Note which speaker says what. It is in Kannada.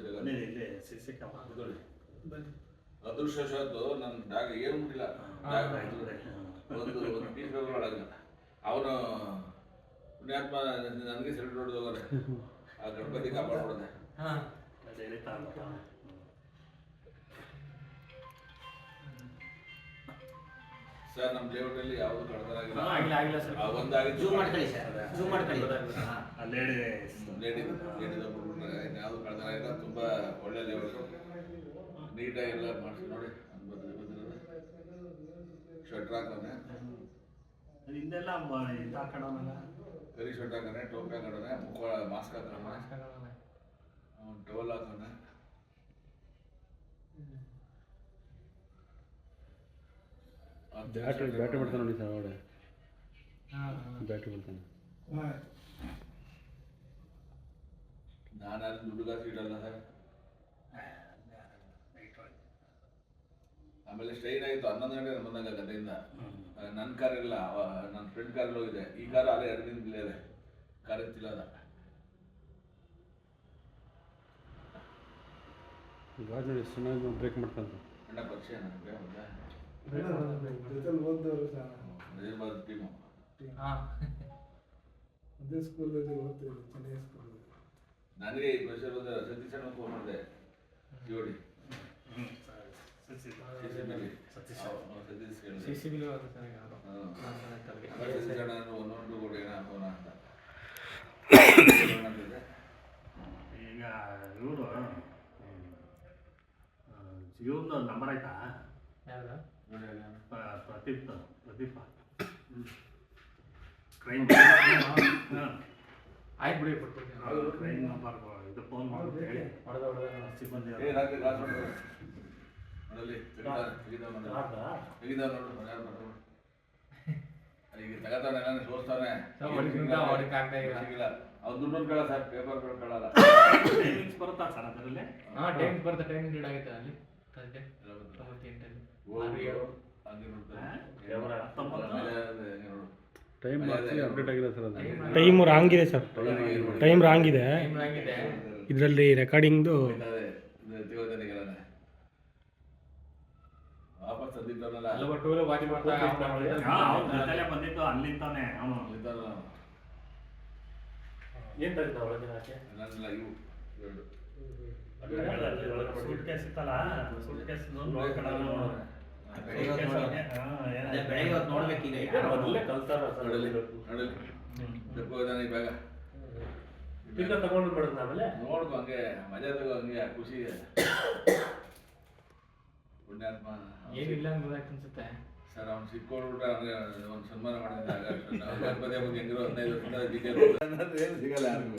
Speaker 1: ಸಿಗಲ್ಲ
Speaker 2: ಇಲ್ಲಿ ಇಲ್ಲಿ ಸಿ ಸಿ ಕ್ಯಾಮ್ರಾ
Speaker 1: ಕೂತ್ಕೊಳ್ಳಿ. ಅದೃಷ್ಟವಶಾತ್ತು ನನ್ನ ಏನು. ಒಂದು ಒಂದು ಪೀಸ್ ಪೇಪರ್ ಅವನು ಪುಣ್ಯಾತ್ಮ ನನಗೆ ಹೊಡೆದೋಗಾರೆ ಆ ಗಣಪತಿ ಕಾಪಾಡ್ಬಿಡ್ದೆ ಸರ್ ನಮ್ಮ ಲೇಔಟಲ್ಲಿ ಯಾವುದು
Speaker 2: ಹಾ, ಆಗಿಲ್ಲ, ಆಗಿಲ್ಲ ಸರ್.
Speaker 1: ಒಂದಾಗಿದ್ದು
Speaker 3: ಜೂಮ್ ಮಾಡ್ಕೊಳ್ಳಿ ಸರ್. ಜೂಮ್ ಮಾಡ್ಕೊಳ್ಳಿ.
Speaker 2: ಗೊತ್ತಾಗ್ತದೆ. ಲೇಡಿ
Speaker 1: ಲೇಡಿ ಯಾವುದು ಕಳ್ತನ ತುಂಬಾ ಒಳ್ಳೆ ಲೇಔಟ್ ನೀಟಾಗಿ ಎಲ್ಲ ಮಾಡಿಸಿ ನೋಡಿ ಶಟ್ರ್ ಹಾಕೋನೆ.
Speaker 2: ಹಿಂದೆಲ್ಲ ಮ- ಇದು ಹಾಕೋಣಲ್ಲ
Speaker 1: ಕರಿ ಶರ್ಟ್ ಹಾಕೋಣ ಟೋಪಿ ಹಾಕೋಣ ಮುಖ ಮಾಸ್ಕ್ ಹಾಕೋಣ ಟೋಲ್ ಹಾಕೋನೆ
Speaker 4: ಬ್ಯಾಟ್ರಿ ಬ್ಯಾಟ್ರಿ ಬಿಡ್ತಾನೆ ನೋಡಿ ಸರ್ ಒಳಗಡೆ ಬ್ಯಾಟ್ರಿ ಬಿಡ್ತಾನೆ
Speaker 1: ನಾನು ಅಲ್ಲಿ ದುಡ್ಡು ಕಾಸು ಇಡಲ್ಲ ಸರ್ ಆಮೇಲೆ ಸ್ಟ್ರೈನ್ ಆಯಿತು ಹನ್ನೊಂದು ಗಂಟೆ ಬಂದಾಗ ಗದ್ದೆಯಿಂದ. ನನ್ನ ಕಾರ್ ಇಲ್ಲ. ನನ್ನ ಫ್ರೆಂಡ್ ಕಾರಲ್ಲಿ ಹೋಗಿದೆ. ಈ ಕಾರ್ ಅಲ್ಲೇ ಎರಡು ದಿನ ಇಲ್ಲೇ ಇದೆ. ಕಾರ್ ಎತ್ತಿಲ್ಲದ
Speaker 4: ಗಾಡಿ ನೋಡಿ ಎಷ್ಟು ಚೆನ್ನಾಗಿ ಬ್ರೇಕ್ ಮಾಡ್ತಾನೆ.
Speaker 1: ಅಣ್ಣ ಪರಿಚಯ ನನಗೆ ಹೌದಾ
Speaker 5: ಜೊತೆಲಿ ಓದ್ದವರು ಅದೇ ಸ್ಕೂಲಲ್ಲಿ ಓದ್ತಿದ್ರು ಚೆನ್ನೈ ಸ್ಕೂಲ್
Speaker 1: ನನಗೆ ಈ ಪ್ರೆಷರ್ ಬಂದ ಸತೀಶ್ ಅಣ್ಣ ಫೋನ್ ಮಾಡಿದೆ. ಜೋಡಿ. ಒಂದೊಂದು ಕೊಡಿ ಫೋನ್ ಅಂತ?
Speaker 2: ಈಗ ಇವರು ಇವ್ರದ್ದು ನಂಬರ್ ಆಯ್ತಾ?
Speaker 6: ಯಾವ್ದು
Speaker 2: ಪ್ರದೀಪ್ ಪ್ರದೀಪ ಕ್ರೈಮ್
Speaker 6: ಆಯ್ತು ಬಿಡಿ
Speaker 2: ಕ್ರೈಮ್ ಇದು ಫೋನ್ ಹೇಳಿ ಸಿಬ್ಬಂದಿ
Speaker 1: ಈಗ ನಾನು ದುಡ್ಡು ಸರ್ ಪೇಪರ್ ಕೇಳಲ್ಲ
Speaker 2: ಟೈಮಿಂಗ್ಸ್ ಬರುತ್ತಾ ಸರ್ ಅದರಲ್ಲಿ?
Speaker 6: ಹಾಂ ಟೈಮ್ ಬರುತ್ತೆ ಟೈಮ್ ರೀಡ್ ಆಗುತ್ತೆ ಅಲ್ಲಿ. ತೊಂಬತ್ತೆಂಟಲ್ಲಿ.
Speaker 4: ಟೈಮ್ ಅಪ್ಡೇಟ್ ಆಗಿದೆ ಸರ್ ಅದು.
Speaker 7: ಟೈಮು ರಾಂಗ್ ಇದೆ ಸರ್. ಟೈಮ್ ರಾಂಗ್ ಇದೆ ಇದರಲ್ಲಿ ರೆಕಾರ್ಡಿಂಗ್ದು
Speaker 1: ಒಳಗೆ
Speaker 6: ಏನ್ ತರ್ತಾ ಒಳಗಿನ
Speaker 2: ಸೂಟ್ ಕೇಸ್ ಇತ್ತಲ್ಲ ಸೂಟ್ ಕೇಸ್
Speaker 3: ಬೆಳಗ್ಗೆ ಹೊತ್ತು ನೋಡ್ಬೇಕೀಗ
Speaker 6: ತಗೊಂಡು ಬಿಡೋದು ಆಮೇಲೆ
Speaker 1: ನೋಡ್ಕೊ ಹಂಗೆ ಮಜಾ ತಗೋ ಹಂಗೆ ಪುಣ್ಯಾತ್ಮ
Speaker 6: ಏನಿಲ್ಲ. ಗೊತ್ತಾಯ್ತು ಅನ್ಸುತ್ತೆ
Speaker 1: ಸರ್ ಅವ್ನು ಸಿಕ್ಕೋಡ್ಬಿಟ್ರೆ ಅಂದ್ರೆ ಒಂದು ಸನ್ಮಾನ ಮಾಡಿದ ಗಣಪತಿ ಹಬ್ಬಕ್ಕೆ ಹೆಂಗಿರೋ ಹದಿನೈದು ವರ್ಷದ ಜಿಕೆ ಏನು ಸಿಗಲ್ಲ ಯಾರಿಗೂ